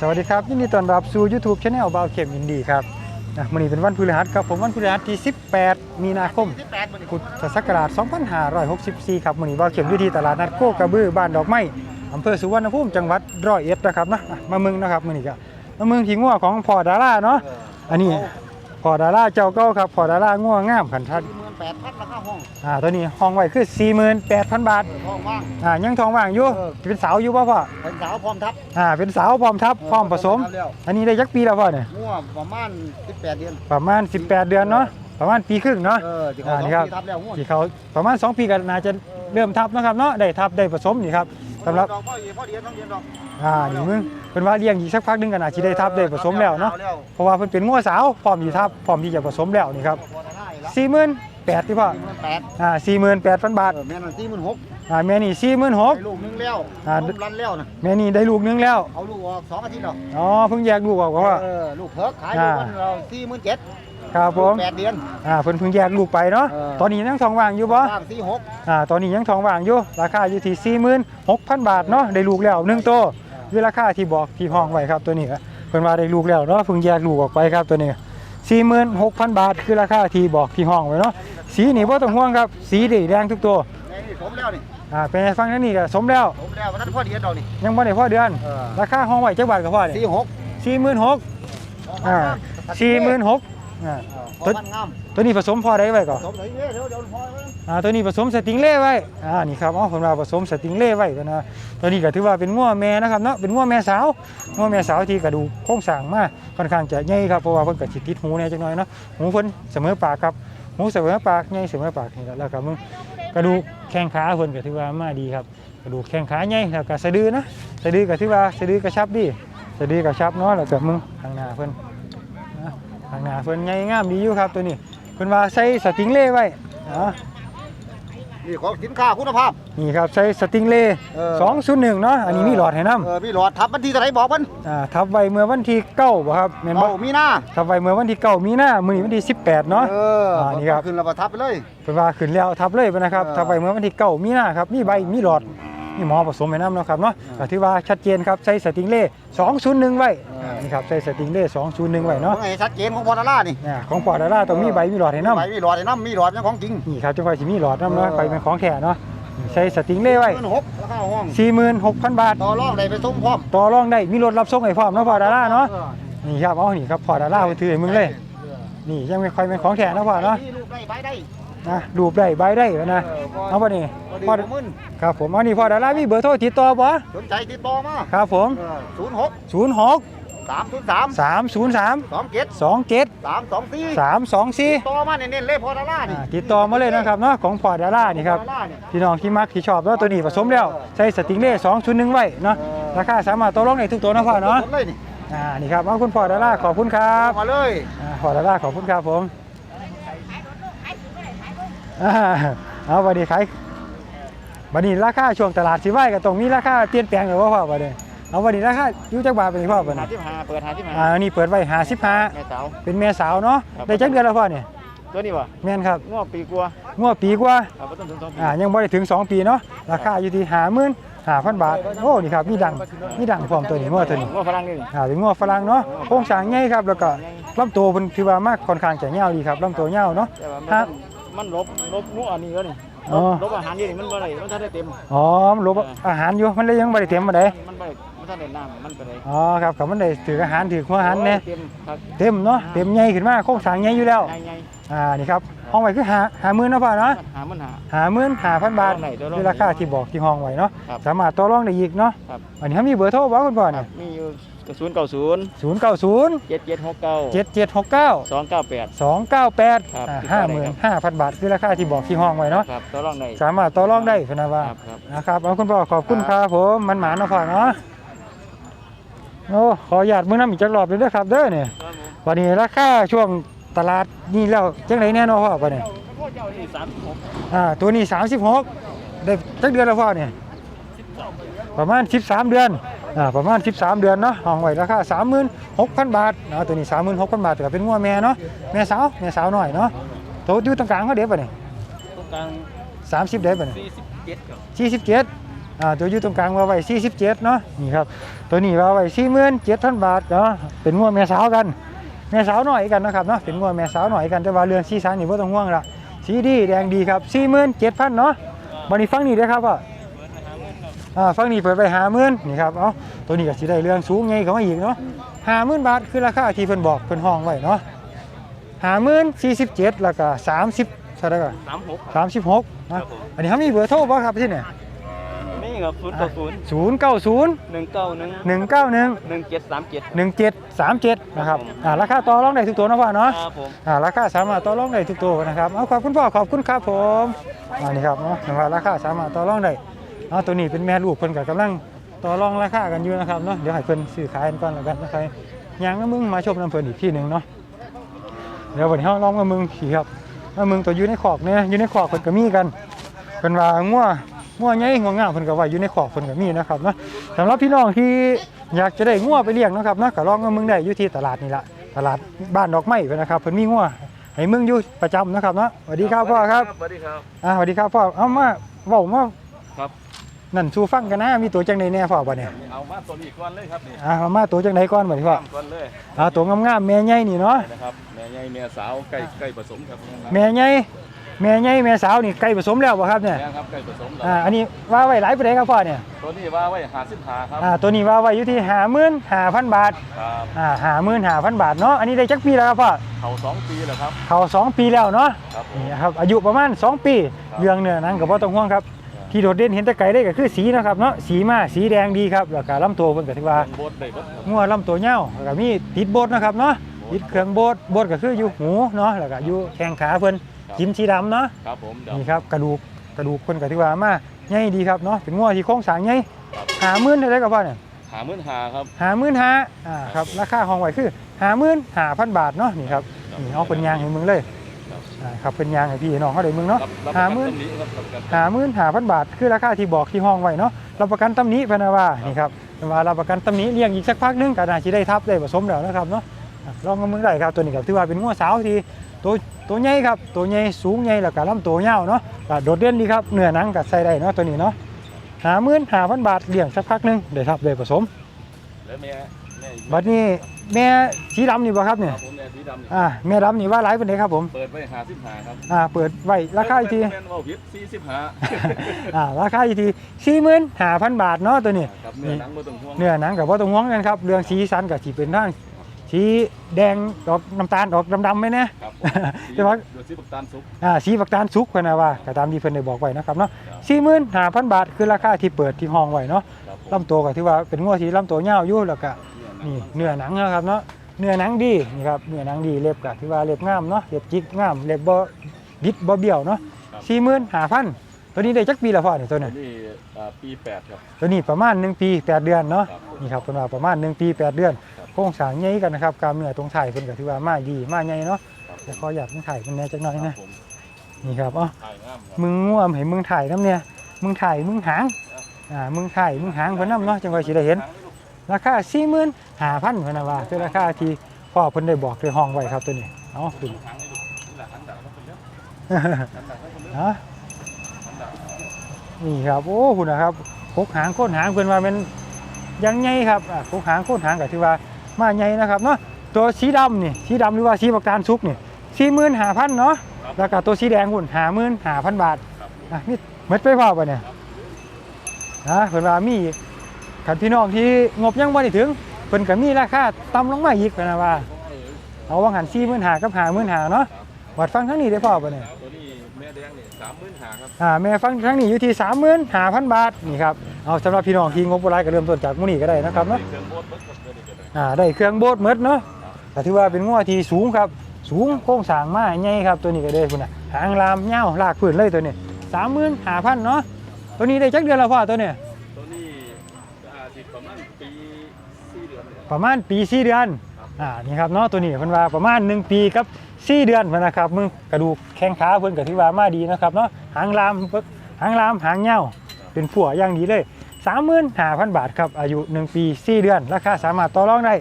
สวัสดีครับยินดีต้อนรับสู่ YouTube c h anel บาวเข็มอินดีครับอะวันนี้เป็นวันพฤหัสครับผมวันพฤหัสที่ 18 มีนาคมที่แปดมันพุทธศักราช 2564 ครับวันนี้บาวเข็มอยู่ที่ตลาดนัดโคกระบือบ้านดอกไม้อำเภอสุวรรณภูมิจังหวัดร้อยเอ็ดนะครับนะอะมาเมึงนะครับมื้อนี้ก็มาเมึงที่งัวของพ่อดาราเนาะอันนี้พ่อดาราเจ้าเก่าครับพ่อดารางัวงามขันทัดหมื่น ดพันราคาห้องอ่าตัวนี้ห้องไว้คือ 48,000 บาทเออห้องว่าง อ่ายังทองว่างอยู่ เออ เป็นสาวอยู่ป่ะพ่อ เป็นสาวพร้อมทับอ่า เป็นสาวพร้อมทับพร้อมผสม แล้วอันนี้ได้ยักปีแล้วพ่อเนี่ย มั่วประมาณสิบแปดเดือน ประมาณ 18 เดือนเนาะ ประมาณปีครึ่งเนาะ เออที่เขาอ่านี่ครับ ทับแล้วมั่วที่เขาประมาณ 2 ปีก็น่าจะเริ่มทับนะครับเนาะ ได้ทับได้ผสมนี่ครับสำหรับ ดอกพ่อเอ๋พ่อเดียนต้องเดียนดอกอ่า นี่มึงเป็นว่าเลี้ยงอีกสักพักหนึงก็น่าจะได้ทับได้ผสมแล้วเนาะ เพราะว่าเพิ่นเป็นงัวสาวพร้อมที่ทับพร้อมที่จะผสมแล้วนี่ครับพอได้ละสี่หมื่น แปดที่พ่อสี่หมื่นแปดอ่าสี่หมื่นแปดพันบาทเออแม่นั่นสี่หมื่นหกอ่าแม่นี่สี่หมื่นหก ได้ลูกนึงแล้วอ่า ลูกรันแล้วนะแม่นี่ได้ลูกนึงแล้วเอาลูกออกสองอาทิตย์แล้วอ๋อเพิ่งแยกลูกออกเพราะว่าเออลูกเพิกขายลูอ่ากมันเราสี่หมื่นเจ็ดครับผมแปดเดือน อ่าเพิ่นเพิ่งแยกลูกไปเนาะเออ ตอนนี้ยังทองว่างอยู่บ่ว่างสี่หกอ่าตอนนี้ยังทองว่างอยู่ราคาอยู่ที่46,000บาทเนาะได้ลูกแล้วหนึ่งตัวคือราคาที่บอกที่ห้องไว้ครับตัวนี้ก็เพิ่นว่าได้ลูกแล้วเนาะเพิ่งแยกลูกออกไปครับตัวนี้ 46,000 บาท คือราคาที่บอกที่ห้องไว้เนาะสีนี่บ่ต้องห่วงครับ สีดีแดงทุกตัวไงนี่สมแล้วนี่อ่าเป็นไงฟังนั่นนี่ก็สมแล้วสมแล้ววันนั้นพ่อเดียนดอกนี่ยังบ่ได้พอเดือนเออราคาห้องไว้จักบาทก็พอนี่สี่หก46,000อ่า46,000 อ่าตัวพันงามตัวนี้ผสมพอได้ไว้ก่อนสมเลยเดี๋ยวเดี๋ยวพอไว้อ่าตัวนี้ผสมสติงเล่ไว้อ่านี่ครับอ๋อผมว่าผสมสติงเล่ไว้กันนะตัวนี้ก็ถือว่าเป็นง้วแม่นะครับเนาะเป็นง้วแม่สาวง้วแม่สาวที่กระดูกโครงสร้างมาค่อนข้างจะใหญ่ครับเพราะว่าเพิ่นก็สิติดหูแหน่จักหน่อยเนาะหูเพิ่นเสมอปากครับหูเสมอปากใหญ่เสมอปากนี่แหละแล้วก็มึงกระดูกแข้งขาเพิ่นก็ถือว่ามาดีครับ กระดูกแข้งขาใหญ่แล้วก็สะดือนะสะดือก็ถือว่าสะดือกระชับดีสะดือกระชับเนาะแล้วก็มึงข้างหน้าเพิ่นนะ ข้างหน้าเพิ่นใหญ่งามดีอยู่ครับตัวนี้เพิ่นว่าใส่สติงเล่ไว้อ่านี่ของสินค้าคุณภาพ นี่ครับใช้สติงเล่เออ สองศูนย์หนึ่งเนาะอันนี้มีหลอดให้น้เออมีหลอดทับวันที่เท่าไหรบอกมันำอ่าทับไว้เมื่อวันที่เก้าบ่ครับแม่นบ่เอามีหน้าทับไว้เมื่อวันที่เก้ามีนามื้อนี้วันที่สิบแปดเนาะ เอออ่านี่ครับ ขึ้นแล้วก็ทับไปเลย เพิ่นว่าขึ้นแล้วทับเลยไปนะครับเออ ทับไว้เมื่อวันที่เก้ามีนาครับมีใบมีหลอด มีหมอผสมให้น้ำเนาะครับเนาะก็ถือว่าชัดเจนครับใช้สติงเล่201ไว้อ่านี่ครับใช้สติงเล่201ไว้เนาะเนาะไอ้ชัดเจนของพอนาร่านี่เนี่ยของปอดาราต้องมีใบมีหลอดให้น้ำใบมีหลอดไอ้น้ำมีหลอดเป็นของจริงนี่ครับจังค่อยสิมีหลอดน้ำเนาะเออไปเป็นของแท้เนาะนี่ใช้สติงเล่ไว้หมื่นหกราคาห้อง46,000บาท ต่อรองได้ไปส่งพร้อมต่อรองได้มีรถรับส่งให้พร้อมเนาะพอดาราเนาะออนี่ครับเอานี่ครับพอดาราไปถือให้มึงเลยนี่ยังไม่ค่อยเป็นของแท้นะพ่อเนาะ มีลูกได้ใบได้นะรูปได้ใบได้นะเออเอาป่ะนี่พอดีพ่อบ่มึนครับผมเอานี่พ่อดารามีเบอร์โทรติดต่อบ่สนใจติดต่อมาครับผมศูนย์หก06สามศูนย์สาม303สองเจ็ด27สามสองสี่324ต่อมาเน้นๆเลยพอนาร่านี่อ่าติดต่อมาเลยนะครับเนาะของพ่อดารานี่ครับพอนานี่พี่น้องที่มักที่ชอบแล้วตัวนี้ผสมแล้วใส่สติงเล่201ไว้เนาะเออราคาสามารถต่อรองได้ทุกตัวนะพ่อเนาะผมเลยนี่อ่านี่ครับเอาคุณพ่อดาราขอบคุณครับเอามาเลยอ่าพ่อดาราขอบคุณครับผมอ่า เอาวันนี้ขายวันนี้ราคาช่วงตลาดสิไหวก็ต้องมีราคาเปลี่ยนแปลงหรือว่าพ่อวันนี้เอาวันนี้ราคาอยู่จักบาทเป็นพ่อวันหานี้ที่หาเปิดหาที่หาอ่าอันนี้เปิดไว้55แม่สาวเป็นแม่สาวเนาะครับได้จักเดือนแล้วพ่อเนี่ยตัวนี้วะแม่นครับง้อปีกว่างัวปีกว่าครับบ่ต้องถึงสองปีอ่ายังบ่ได้ถึง 2 ปีเนาะราคาอยู่ที่55,000บาทโอ้นี่ครับมีดังมีดังพร้อมตัวนี้งัวตัวนี้ง้อฝรั่งนี่อ่าเป็นงัวฝรั่งเนาะโครงสร้างใหญ่ครับแล้วก็ลำตัวเพิ่นถือว่ามากค่อนข้างจะยาวดีครับลำตัวยาวเนาะแต่ว่าฮะ มันมันลบลบนู้อันนี้ก็นี่อ๋อลบอาหารนี่มันบ่ได้มันถ้าได้เต็ม อ๋อมันลบอาหารอยู่มันเลยยังบ่ได้เต็มบ่ได้มันบ่ได้มันถ้าได้น้ำมันไปได้อ๋อครับกับมันได้ถืออาหารถือหัวอาหารแน่เต็มครับเต็มเนาะเต็มใหญ่ขึ้นมาโครงสร้างใหญ่อยู่แล้วใหญ่อ่านี่ครับห้องไว้คือหาหาหมื่นเนาะพ่อเนาะๆหามันหา หาหมื่นหาพันบาทต่อรองได้ต่อรองได้คือราคาที่บอกที่ห้องไว้เนาะครับสามารถต่อรองได้อีกเนาะครับ อันนี้เขามีเบอร์โทรบ่คุณพ่อครัเนี่ยบมีอยู่ กระสุนเก่าศูนย์ศูนย์เก้าศูนย์เจ็ดเจ็ดหกเก้าเจ็ดเจ็ดหกเก้าสองเก้าแปดสองเก้าแปดครับห้าหมื่นห้าพันบาทคือราคาที่บอกที่ห้องไว้เนาะครับต่อรองได้สามารถต่อรองได้พะนะว่าครับครับนะครับเอาคุณพ่อขอบคุณครับผมมันหมาเนาะพ่อเนาะโอ้ขออนุญาตมื้อน้ำอีกจักรอบเลยเด้อครับ เด้อเนี่ยวันนี้ราคาช่วงตลาดนี่แล้วจังไรแน่เนอนพ่อวันนี้พวกเจ้านี่สามหกอ่าตัวนี้36ได้จักเดือนแล้วพ่อเนี่ยประมาณ13เดือนอ่า ประมาณ 13 เดือนเนาะห้องไว้ราคา36,000 บาทเนาะตัวนี้ 36,000 บาทแต่ก็เป็นงัวแม่เนาะแม่สาวแม่สาวหน่อยเนาะโตอยู่ตรงกลางเขาเด็บป่ะเนี่ยตรงกลาง30เด็บป่ะเนี่ยสี่สิบเจ็ดครับ47อ่าตัวอยู่ตรงกลางว่าไว้47เนาะนี่ครับตัวนี้ว่าไว้47,000 บาทเนาะเป็นงัวแม่สาวกันแม่สาวหน่อยกันนะครับเนาะเป็นงัวแม่สาวหน่อยกันแต่ว่าเรื่องสีสันนี่บ่ต้องห่วงละสีดีแดงดีครับ47,000เนาะบัดนี้ฟังนี่เด้อครับว่า อ่าฟังนี่เปิดไป50,000นี่ครับเอ้าตัวนี้ก็สิได้เรื่องสูงใหญ่เข้ามาอีกเนาะ50,000บาทคือราคาที่เพิ่นบอกเพิ่นห้องไว้เนาะ50,000 47แล้วก็30เท่าไหร่ก็สามหก36นะอันนี้เขามีเบอร์โทรบ่ครับที่เนี่ยนี่ครับศูนย์เก้าศูนย์090หนึ่งเก้าหนึ่ง191หนึ่งเจ็ดสามเจ็ด1737นะครับอ่าราคาต่อรองได้ทุกตัวนะพ่อเนาะครับผมอ่าราคาสามารถต่อรองได้ทุกตัวนะครับเอาขอบคุณพ่อขอบคุณครับผมอันนี้ครับเนาะนะครับราคาสามารถต่อรองได้ เอาตัวนี้เป็นแม่ลูกเพิ่นกับกำลังต่อรองราคากันอยู่นะครับเนาะเดี๋ยวให้เพิ่นซื้อขายกันก่อนแล้วกันนะครับยางน้ำมึงมาชมน้ำเพิ่นอีกที่หนึ่งเนาะเดี๋ยววันนี้เราลองมามึงขี่ครับมามึงตัวอยู่ในขอกเนี่ยอยู่ในขอกเพิ่นก็มีกันเพิ่นว่างัวงัวใหญ่งัวงามเพิ่นก็ไว้อยู่ในขอกเพิ่นก็มีนะครับเนาะสำหรับพี่น้องที่อยากจะได้งัวไปเลี้ยงนะครับเนาะก็ลองมามึงได้อยู่ที่ตลาดนี่ละตลาดบ้านดอกไม้เพิ่นนะครับเพิ่นมีงัวให้มึงอยู่ประจำนะครับเนาะสวัสดีครับพ่อครับสวัสดีครับอ่าสวัสดีครับพ่อเอามาเว้ามา ครับ นั่นชูฟังกันนะมีตัวจังใดแน่พ่อบ่เนี่ยเอามาตัวนี้ก่อนเลยครับนี่อ่าเอามาตัวจังใดก่อนบ่นี่พ่อก่อนเลยอ่าตัวงามๆแม่ใหญ่นี่เนาะนะครับแม่ใหญ่แม่สาวใกล้ใกล้ผสมครับแม่ใหญ่แม่ใหญ่แม่สาวนี่ใกล้ผสมแล้วบ่ครับเนี่ยแม่ครับใกล้ผสมแล้วอ่าอันนี้ว่าไว้หลายปานใดครับพ่อเนี่ยตัวนี้ว่าไว้หาสิบหาครับอ่าตัวนี้ว่าไว้อยู่ที่55,000บาทครับอ่า55,000บาทเนาะอันนี้ได้จักปีแล้วครับพ่อเขาสองปีแล้วครับเข้าสองปีแล้วเนาะครับผมนี่นะครับอายุประมาณ2ปีครับเรื่องเนื้อหนังก็บ่ต้องห่วงครับ ที่โดดเด่นเห็นแต่ไกลได้ก็คือสีนะครับเนาะสีมาสีแดงดีครับแล้วก็ลำตัวเพิ่นก็ถือว่าเป็นโบดได้เบดครับงัวลำตัวเหี่ยวแล้วก็มีติดโบดนะครับเนาะติดเครื่องโบดโบดก็คืออยู่หูเนาะแล้วก็อยู่แข้งขาเพิ่นจิ้มสีดำเนาะครับผมเดี๋ยวนี่ครับกระดูกกระดูกเพิ่นก็ถือว่ามาใหญ่ดีครับเนาะเป็นงัวที่โครงสร้างใหญ่หาหมื่นได้ก็พอเนี่ยหามื่นหาครับหาหมื่นห้าอ่าครับราคาห้องไว้คือหาหมื่นห้าพันบาทเนาะนี่ครับนี่เอาเป็นยางให้มึงเลย ครับอ่าครับเป็นยางให้พี่น้องเขาได้มึงเนาะรับรับหาหมื่นตรงนี้ครับรับประกันหาหมื่นหาพันบาทคือราคาที่บอกที่ห้องไว้เนาะรับประกันตำหนี้พะนาว่านี่ครับพะนาว่ารับประกันตำหนี้เลี้ยงอีกสักพักหนึงก็น่าจะได้ทับได้ผสมแล้วนะครับเนาะอะลองกับมึงได้ครับตัวนี้ก็ถือว่าเป็นงัวสาวที่ตัวตัวใหญ่ครับตัวใหญ่สูงใหญ่แล้วก็ลำตัวยาวเนาะก็โดดเด่นดีครับเนื้อหนังก็ใส่ได้เนาะตัวนี้เนาะหาหมื่นหาพันบาทเลี้ยงสักพักหนึงได้ทับได้ผสมแล้วแม่แม่บัดนี้ แม่สีดำนี่บ่ครับคเนี่ยรับผมแม่สีดำนี่อ่าแม่ดำนี่ว่าหลายเป็นไดครับผม เปิดไว้หาสิบหาครับอ่าเปิดไว้ราคาอีกที แม่นว่าผิดสี่สิบหาอ่าราคาอีกทีสี่หมื่นห้าพันบาทเนาะตัวนี้ ครับเนื้อหนังบ่ต้องห่วงเนื้อหนังกับว่าต้องห่วงกันครับ เรื่องสีสันกับสีเป็นทางสีแดงออกน้ำตาลออกดำๆไหมเนี่ย ครับผมใช่ไหมดูสิบักตาลสุกอ่าสีฝักตาลสุกพะนะว่าก็ตามที่เพิ่นได้บอกไว้นะครับเนาะสี่หมื่นห้าพันบาทคือราคาที่เปิดที่ห้องไว้เนาะ ครับผมลำตัวก็ถือว่าเป็นงัวที่ลำตัวยาวอยู่แล้วก็ นี่เนื้อหนังนะครับเนาะเนื้อหนังดีนี่ครับเนื้อหนังดีเล็บก็ถือว่าเล็บงามเนาะเล็บจิกงามเล็บบ่บิดบ่เบี้ยวเนาะสี่หมื่นห้าพันตัวนี้ได้จักปีละพ่อเนี่ยตัวอันี้นนี้อ่าปีแปดครับ ตัวนี้ประมาณ1ปี8เดือนเนาะครับผมนี่ครับเป็นว่าประมาณ1ปี8เดือนครับ โครงสร้างใหญ่กันนะครับกล้ามเนื้อตรงไถ่เพิ่นก็ถือว่ามาดีมาใหญ่เนาะครับแต่ขออยากมึงถ่ายมันแหน่จักหน่อยครันะบผมนี่ครับอ๋อ ถ่ายงามครับ มึงง่วมให้มึงถ่ายน้ำเนี่ย มึงถ่ายมึงหาง อ่า มึงถ่ายมึงหางเพิ่นนํเนาะจังว่าสิได้เห็น ราคา45,000เพิ่นน่ะว่าคือราคาที่พ่อเพิ่นได้บอกในห้องไว้ครับตัวนี้เอาขึ้นทางให้ดูนี่แหละหันดาบมาคนเดียวหันดาบมาคนเดียวฮะหันดาบนี่ครับโอ้คุณนะครับพกหางโค่นหางเพิ่นว่ามันยังใหญ่ครับอะพกหางโค่นหางก็ถือว่ามาใหญ่นะครับเนาะตัวสีดำนี่สีดำหรือว่าสีบักตาลสุกนี่สี่หมื่นห้าพันเนาะแล้วก็ตัวสีแดงหุ่นห้าหมื่นห้าพันบาทครับอะนี่หมดไปพอป่ะเนี่ยฮะเพิ่นว่ามี ขันพี่น้องที่งบยังบ่ได้ถึงเพิ่นก็มีราคาต่ำลงมาอีกเพิ่นนะว่า เอาว่าหันสี่หมื่นห้ากับห้าหมื่นห้าเนาะวัดฟังทั้งนี้ได้พอป่ะเนี่ยตัวนี้แม่แดงนี่สามหมื่นหาครับอ่าแม่ฟังครั้งนี้อยู่ที่35,000บาทนี่ครับเอาสำหรับพี่น้องที่งบบ่หลายก็เริ่มต้นจากหมื้นี้ก็ได้นะครับเนาะเครื่องโบดเบิดครับเดี๋ยวนี้ก็ได้อ่าได้เครื่องโบดหมดเนาะก็ถือว่าเป็นงัวที่สูงครับสูงโครงสร้างมาใหญ่ครับตัวนี้ก็ได้พุ่นน่ะหางลามยาวลากพื้นเลยตัวนี้35,000เนาะตัวนี้ได้จักเดือนแล้วพ่อตัวเนี้ตัวนี้อาทิตย์ประมาณปีสี่เดือนเนี่ย ประมาณปี4เดือนอ่านี่ครับเนาะตัวนี้เพิ่นว่าประมาณ 1 ปีกับ4เดือนพุ่นนะครับมึงกระดูกแข้งขาเพิ่นก็ถือว่ามาดีนะครับเนาะหางลามหางลามหางยาวเป็นผัวอย่างดีเลย 35,000 บาทครับอายุ 1 ปี 4 เดือน ราคาสามารถต่อรองได้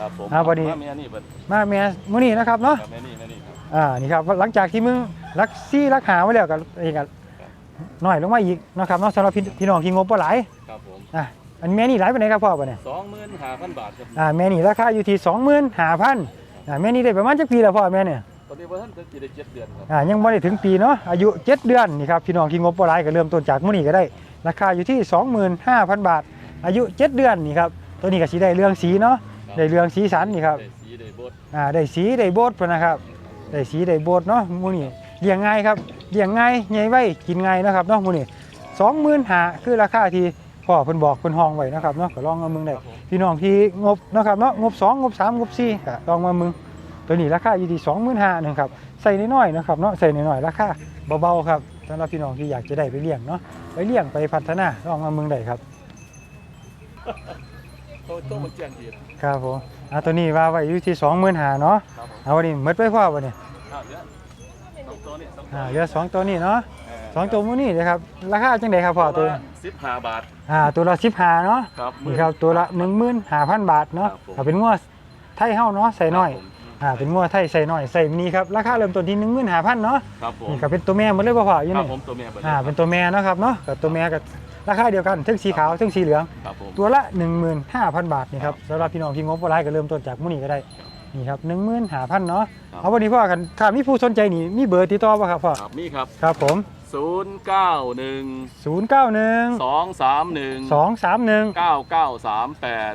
ครับผมอ่าพอดี มาแม่นี่เบิดมาแม่มื้อนี้นะครับเนาะครับแม่นี่แม่นี่ครับอ่านี่ครับหลังจากที่มึงรักซี่รักหาไว้แล้วก็เองก็น้อยลงมาอีกนะครับเนาะสำหรับพี่พี่น้องที่งบบ่หลายครับผม อะ อันแม่นี่หลายปานใดครับพ่อบ่เนี่ยสองหมื่นห้าพันบาทครับอ่าแม่นี่ราคาอยู่ที่25,000อ่าแม่นี่ได้ประมาณจักปีแล้วพ่อแม่เนี่ยตอนนี้ว่าท่านจะกี่ได้เจ็ดเดือนครับอ่ายังบ่ได้ถึงปีเนาะอายุ7เดือนนี่ครับพี่น้องที่งบบ่หลายก็เริ่มต้นจากมื้อนี้ก็ได้ ราคาอยู่ที่ 25,000 บาท อายุ7เดือนนี่ครับตัวนี้ก็สิได้เรื่องสีเนาะได้เรื่องสีสันนี่ครับได้สีได้บดอ่าได้สีได้โบดพุ่นนะครับได้สีได้โบดเนาะหมื้อนี้เลี้ยงง่ายครับเลี้ยงง่ายใหญ่ไว้กินง่ายนะครับเนาะมื้อนี้25,000คือราคาที่ พ่อเพิ่นบอกเพิ่นห้องไว้นะครับเนาะก็ลองเอามึงได้ครับผม พี่น้องที่งบเนาะครับเนาะงบ2งบ3งบ4ก็ลองมามึงตัวนี้ราคาอยู่ที่25,000นะครับใส่น้อยๆนะครับเนาะใส่น้อยๆราคาเบาๆครับสำหรับพี่น้องที่อยากจะได้ไปเลี้ยงเนาะไปเลี้ยงไปพัฒนาลองมาเมืองได้ครับ โตโตมันแจ้งดีดครับผมอ่าตัวนี้ว่าไว้อยู่ที่25,000เนาะครับผมเอาวันนี้หมดไปพ่อวันนี้อ่าเหลือสองตัวนี่สองตัวอ่าเหลือสองตัวนี้เนาะ สองตัวมื้อนี้นะครับ ราคาจังไดครับพ่อตัวสิบห้าบาท อ่าตัวละ15เนาะครับนี่ครับตัวละ15,000บาทเนาะครับผม เอาเป็นงัวไทยเฮาเนาะใส่น้อยครับผมอ่าเป็นงัวไทยใส่น้อยใส่นี้ครับราคาเริ่มต้นที่15,000เนาะครับผมนี่ก็เป็นตัวแม่หมดเลยบ่พ่ออยู่ครับนี่ผมตัวแม่ไปลยอ่าเป็นตัวแม่นะครับเนาะกับตัวแม่กับราคาเดียวกันทั้งสีขาวทั้งสีเหลือง ครับผม ตัวละ 15,000 บาทนี่ครับสำหรับพี่น้องที่งบบ่หลายก็เริ่มต้นจากมื้อนี้ก็ได้นี่ครับ15,000เนาะเอาวันนี้พ่อกันถ้ามีผู้สนใจนี่มีเบอร์ติดต่อบ่ครับพ่อครับนี่ครับ ครับผม ศูนย์เก้าหนึ่ง091สองสามหนึ่ง231เก้าเก้าสามแปด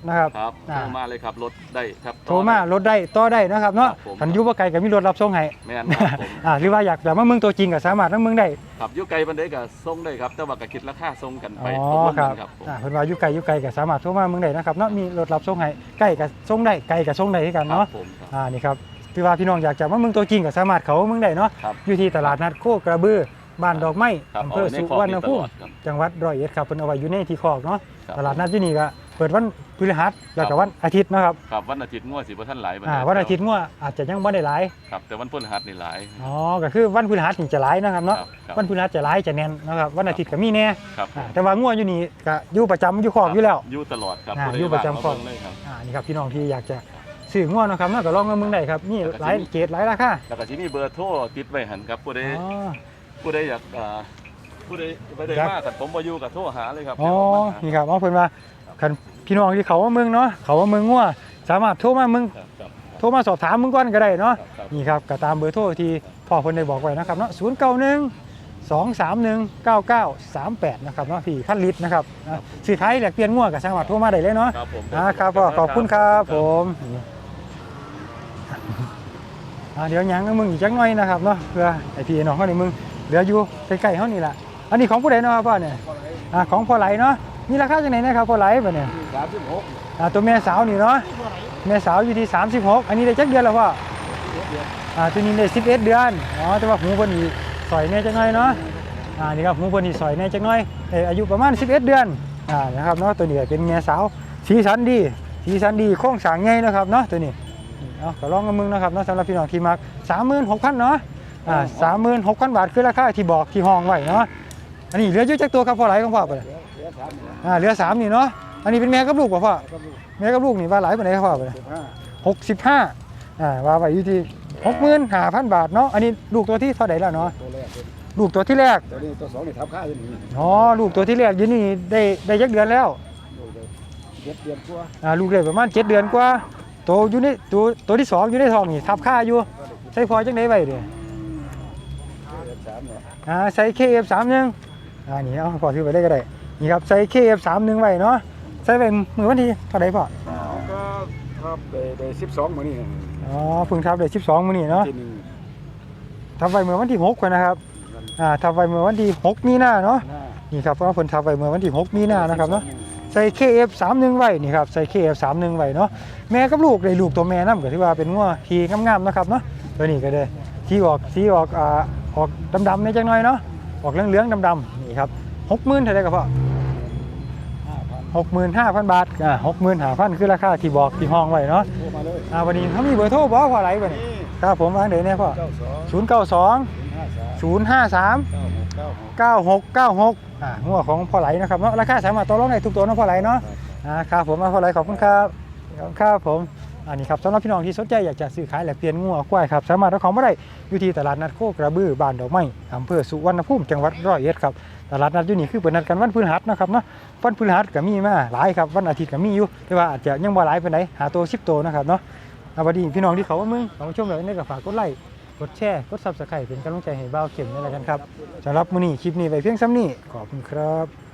9938 นะครับ ครับอ่าโทรมาเลยครับรถได้ครับ โทรมารถได้ต่อได้นะครับเนาะครับผมคันอยู่บ่ไกลก็มีรถรับส่งให้แม่นครับผม อ่าหรือว่าอยากจะมาเมืองตัวจริงก็สามารถมาเมืองได้ ครับอยุไกลบันไดกับส่งได้ครับ แต่ว่าก็คิดราคาส่งกันอ๋ไปอตกลงคกัรับนครับผม อ่าเพิ่นว่าอยู่ไกลอยู่ไกลก็สามารถโทรมาเมืองได้นะครับเนาะมีรถรับส่งให้ใกล้ก็ส่งได้ไกลก็ส่งได้คือกันครัเนาะบผมครับ อ่านี่ครับ คือว่าพี่น้องอยากจะมาเมืองตัวจริงก็สามารถเขามาเมืองได้เนาะครับอยู่ที่ตลาดนัดโคกระบือบ้านดอกไม้ครับอำเภอเอาไว้ในสุคลองวรรณนี้ตภูลมิอดครับจังหวัดร้อยเอ็ดครับเพิ่นเอาไว้อยู่ในที่คอกเนาะครับ ตลาดนัดที่นี่ก็เปิดวันพฤหัสแล้วก็วันอาทิตย์นะครับครับวันอาทิตย์งวดสิบ่ท่านหลายอ่าวันอาทิตย์งัวอาจจะยังบ่ได้หลายครับแต่วันพฤหัสนี่หลายอ๋อก็คือวันพฤหัสนี่จะหลายนะครับเนาะครับครับวันพฤหัสจะหลายจะแน่นนะครับวันอาทิตย์ก็มีแน่ครับผมอ่าแต่ว่างัวอยู่นี่ก็อยู่ประจำอยู่คอกอยู่แล้ว อยู่ตลอดครับอ่าผู้ใดอยู่ประจำว่างครอบมาเบิ่งเลยครับ อ่านี่ครับพี่น้องที่อยากจะ ซื้องัวเนาะครับเนาะก็ลองมาเมืองได้ครับมีหลายเกรดหลายราคาแล้วก็ที่มีเบอร์โทรติดไว้หันครับผู้ใดอ๋อ ผู้ใดอยากอ่าผู้ใดไปได้ครับมากกันผมบ่อยู่กับโทรหาเลยครับอ๋อ เดี๋ยวผมมาหานี่ครับอ๋อเพิ่นว่าคันพี่น้องที่เขาว่าเมืองเนาะเขาว่าเมืองงัวสามารถโทรมาเมืองครับครับโทรมาสอบถามเมืองก่อนก็ได้เนาะ ครับครับนี่ครับก็ตามเบอร์โทรที่พ่อเพิ่นได้บอกไว้นะครับเนาะ091 231 9938นะครับเนาะที่ขั้นลิตรนะครับอะสื่อไทยแหลกเปลี่ยนงัวก็สามารถโทรมาได้เลยเนาะครับผม อ่าครับพ่อขอบคุณครับผมอ่า เดี๋ยวหยังกับมึงอีกจักหน่อยนะครับเนาะเพื่อไอพี่น้องเขาในมึงเหลืออยู่ใกล้ๆเฮานี่ล่ะอันนี้ของผู้ใดเนาะครับพ่อเนี่ยอ่าของพ่อไหลเนาะมีราคาจังไหนนะครับพ่อไหลบ่เนี่ยสามสิบหกอ่าตัวแม่สาวนี่เนาะแม่สาวอยู่ที่36อันนี้ได้จักเดือนแล้วพ่ออ่าตัวนี้ได้11เดือนอ๋อแต่ว่าหูเพิ่นนี่สอยแน่จักหน่อยเนาะอ่านี่ครับหูเพิ่นนี่สอยแน่จักหน่อยเอ่ออายุประมาณ11เดือนอ่านะครับเนาะตัวนี้ก็เป็นแม่สาวสีสันดีสีสันดีโครงสร้างใหญ่นะครับเนาะตัวนี้นี่ เนาะก็ลองกับมึงนะครับเนาะสำหรับพี่น้องที่มัก36,000เนาะอ่า36,000บาทคือราคาที่บอกที่ห้องไว้เนาะอันนี้เหลืออยู่จักตัวครับพ่อไหลของพ่อไปเลยเหลือสามอ่าเหลือสามนี่เนาะอันนี้เป็นแม่กับลูกป่ะพ่อก็ลูกแม่กับลูกนี่ว่าหลายปานไหนครับพ่อไปเลยสิบห้าหกสิบห้าอ่าว่าไปอยู่ที่หกหมื่นห้าพันบาทเนาะอันนี้ลูกตัวที่เท่าไหร่แล้วเนาะตัวแรกตัวลูกตัวที่แรกตัวนี้ตัวสองนี่ทับค่าอยู่นี่อ๋อลูกตัวที่แรกอยู่นี่ได้ได้ยักเดือนแล้วลูกเลยเจ็ดเดือนกว่าอ่าลูกเลยประมาณเจ็ดเดือนกว่า โตอยู่ในตัวตัวที่สองอยู่ในท้องนี่ทับค่าอยู่ใส่พอจังไดไว้เด้อเดือนสามเนี่ยอ่าใส่เคเอฟสามหนึ่งอ่านี่เอาพอถือไปได้ก็ได้นี่ครับใส่เคเอฟสามหนึ่งไว้เนาะใส่ไว้มือวันที่เท่าไหร่พ่อก็ครับได้ได้สิบสองมื้อนี่อ๋อเพิ่งทับได้สิบสองมื้อนี้เนาะที่หนึ่งทับไว้เมื่อวันที่6กันนะครับอ่าทับไว้เมื่อวันที่6มีนาเนาะหน้านี่ครับเพราะว่าเพิ่นทับไว้เมื่อวันที่6มีนานะครับเนาะ ใส่ KF31 ไว้นี่ครับใส่ KF31 ไว้เนาะแม่กับลูกได้ลูกตัวแม่นำก็ถือว่าเป็นงัวทีงามๆนะครับเนาะตัวนี้ก็ได้สีออกสีออกอ่าออกดำๆในจังหน่อยเนาะออกเหลืองๆดำๆนี่ครับ60,000เท่าไรก็พอห้าพัน65,000บาทอ่า65,000คือราคาที่บอกที่ห้องไว้เนาะโทรมาเลยอ่าวันนี้เขามีเบอร์โทรบ่พอไหลบ่นี่นี่ครับผมวางเดี๋ยวนี้พ่อศูนย์เก้าสอง 092ห้าสาม053เก้าหกเก้าหก9696อ่าหัวของพ่อไหลนะครับเนาะราคาสามารถต่อรองได้ทุกตัวเนาะพ่อไหลเนาะอ่าครับผมมาพ่อไหลขอบคุณครับขอบคุณครับผมอันนี้ครับสำหรับพี่น้องที่สนใจอยากจะซื้อขายแลกเปลี่ยนงัวควายครับสามารถเอาของมาได้อยู่ที่ตลาดนัดโคกระบือบ้านดอกไม้อำเภอสุวรรณภูมิจังหวัดร้อยเอ็ดครับตลาดนัดอยู่นี่คือเปิดนัดกันวันพฤหัสนะครับเนาะวันพฤหัสก็มีมาหลายครับวันอาทิตย์ก็มีอยู่แต่ว่าอาจจะยังบ่หลายปานใดหาตัว10ตัวนะครับเนาะเอาบัดนี้พี่น้องที่เขาว่ามึงเขามาชมแบบนี้ก็ฝากกดไลค์ กดแชร์ กด Subscribe เป็นกำลังใจให้บ่าวเข็มนี่แหละกันครับสำหรับมื้อนี้คลิปนี้ไว้เพียงซ้ำนี้ขอบคุณครับ